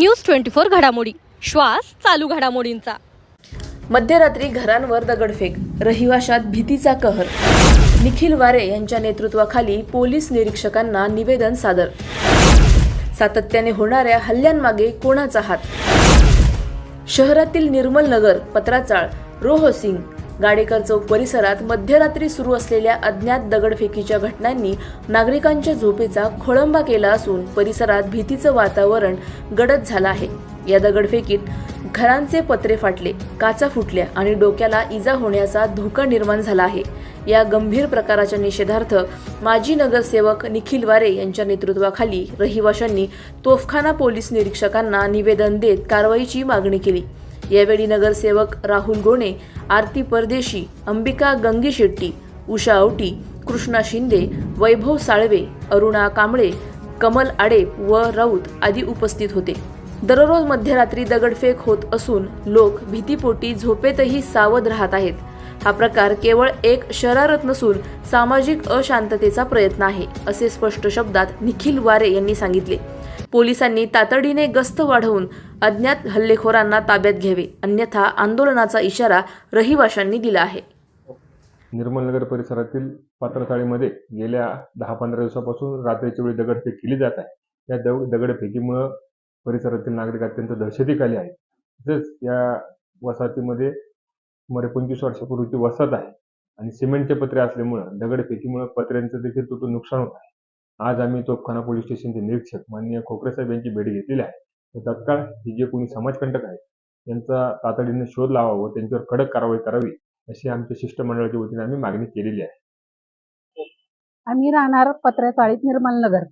News twenty four घडामोडी. श्वास चालू घडामोडींचा. मध्यरात्री घरांवर दगडफेक रहिवाशात भीतीचा कहर. निखिल वारे यांच्या नेतृत्वाखाली पोलीस निरीक्षकांना निवेदन सादर. सातत्याने होणाऱ्या हल्ल्यांमागे कोणाचा हात? शहरातील निर्मल नगर पत्राचाळ रोहसिंग गाडेकर चौक परिसरात मध्यरात्री सुरू असलेल्या अज्ञात दगडफेकीच्या घटनांनी नागरिकांच्या झोपेचा खोळंबा केला असून परिसरात भीतीचं वातावरण गडद झालं आहे. या दगडफेकीत घरांचे पत्रे फाटले काचा फुटल्या आणि डोक्याला इजा होण्याचा धोका निर्माण झाला आहे. या गंभीर प्रकाराच्या निषेधार्थ माजी नगरसेवक निखिल वारे यांच्या नेतृत्वाखाली रहिवाशांनी तोफखाना पोलीस निरीक्षकांना निवेदन देत कारवाईची मागणी केली. यावेळी नगरसेवक राहुल गोणे आरती परदेशी अंबिका गंगी शेट्टी उषा औटी कृष्णा शिंदे वैभव साळवे अरुणा कांबळे कमल आडेप व राऊत आदी उपस्थित होते. दररोज मध्यरात्री दगडफेक होत असून लोक भीतीपोटी झोपेतही सावध राहत आहेत. हा प्रकार केवळ एक शरारत नसून सामाजिक अशांततेचा प्रयत्न आहे असे स्पष्ट शब्दात निखिल वारे यांनी सांगितले. पोलिसांनी तातडीने गस्त वाढवून अज्ञात हल्लेखोरांना ताब्यात घ्यावे अन्यथा आंदोलनाचा इशारा रहिवाशांनी दिला आहे. निर्मलनगर परिसरातील पात्रचाळीमध्ये गेल्या दहा पंधरा दिवसापासून रात्रीच्या वेळी दगडफेक केली जात आहे. या दग दगडफेकीमुळं परिसरातील नागरिक अत्यंत दहशतीखाली आहे तसेच या वसाहतीमध्ये सुमारे पंचवीस वर्षापूर्वीची वसाहत आहे आणि सिमेंटचे पत्रे असल्यामुळं दगडफेकीमुळं पत्र्यांचं देखील तुटून नुकसान होत आहे. आज आम्ही तोफखाना पोलीस स्टेशनचे निरीक्षक माननीय खोकरे साहेब यांची भेट घेतलेली आहे. तत्काळ हे जे कोणी समाजकंटक आहेत त्यांचा तातडीने शोध लावावा व त्यांच्यावर कडक कारवाई करावी अशी आमच्या शिष्टमंडळाच्या वतीने आम्ही मागणी केलेली आहे. आम्ही राहणार पत्रचाळीत निर्मल नगर.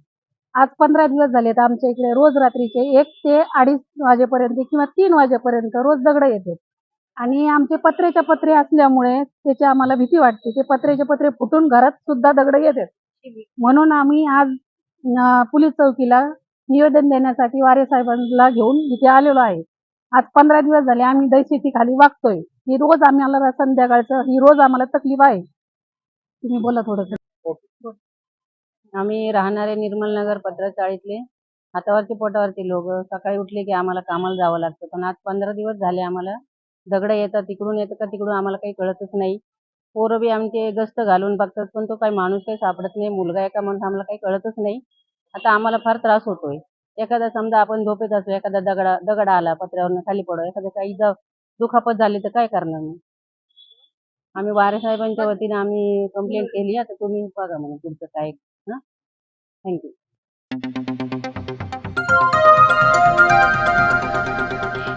आज पंधरा दिवस झाले तर आमच्या इकडे रोज रात्रीचे एक ते अडीच वाजेपर्यंत किंवा तीन वाजेपर्यंत रोज दगड येते. आणि आमचे पत्रेच्या पत्रे असल्यामुळे त्याची आम्हाला भीती वाटते ते पत्रेचे पत्रे फुटून घरात सुद्धा दगड येतात. म्हणून आम्ही आज पोलीस चौकीला निवेदन देण्यासाठी वारे साहेबांना घेऊन इथे आलेलो आहे. आज पंधरा दिवस झाले आम्ही दैशेती वागतोय. ही रोज आम्हाला संध्याकाळचं. ही रोज आम्हाला तकलीफ आहे. तुम्ही बोला थोडस. आम्ही राहणारे निर्मल नगर पत्रचाळीतले हातावरचे पोटावरती लोक. सकाळी उठले की आम्हाला कामाला जावं लागतं. पण आज पंधरा दिवस झाले आम्हाला. दगड येतात तिकडून येतं का तिकडून आम्हाला काही कळतच नाही. पोरं बी आमचे गस्त घालून बघतात पण तो काही माणूस काही सापडत नाही. मुलगा आहे का म्हणून आम्हाला काही कळतच नाही. आता आम्हाला फार त्रास होतोय. एखादा समजा आपण झोपेत असू एखादा दगडा दगड आला पत्र्यावरनं खाली पडो एखादा काही जर दुखापत झाली तर काय करणार मग? आम्ही वारे साहेबांच्या वतीने आम्ही कंप्लेंट केली. आता तुम्ही बघा म्हणे तुमचं काय थँक्यू